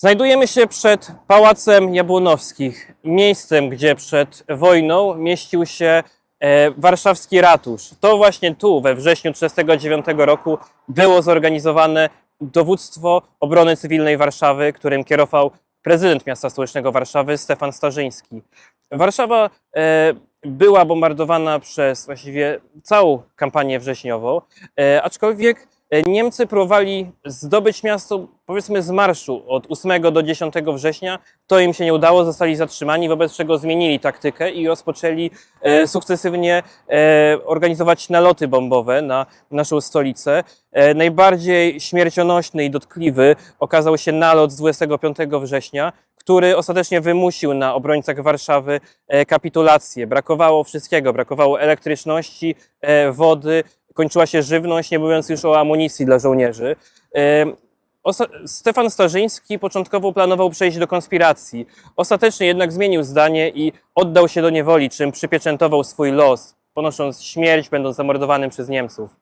Znajdujemy się przed Pałacem Jabłonowskich, miejscem, gdzie przed wojną mieścił się e, warszawski ratusz. To właśnie tu, we wrześniu 1939 roku, było zorganizowane dowództwo obrony cywilnej Warszawy, którym kierował prezydent miasta stołecznego Warszawy, Stefan Starzyński. Warszawa e, była bombardowana przez właściwie całą kampanię wrześniową, e, aczkolwiek Niemcy próbowali zdobyć miasto, powiedzmy, z marszu od 8 do 10 września. To im się nie udało, zostali zatrzymani, wobec czego zmienili taktykę i rozpoczęli e, sukcesywnie e, organizować naloty bombowe na naszą stolicę. E, najbardziej śmiercionośny i dotkliwy okazał się nalot z 25 września, który ostatecznie wymusił na obrońcach Warszawy e, kapitulację. Brakowało wszystkiego, brakowało elektryczności, e, wody, kończyła się żywność, nie mówiąc już o amunicji dla żołnierzy. Stefan Starzyński początkowo planował przejść do konspiracji. Ostatecznie jednak zmienił zdanie i oddał się do niewoli, czym przypieczętował swój los, ponosząc śmierć, będąc zamordowanym przez Niemców.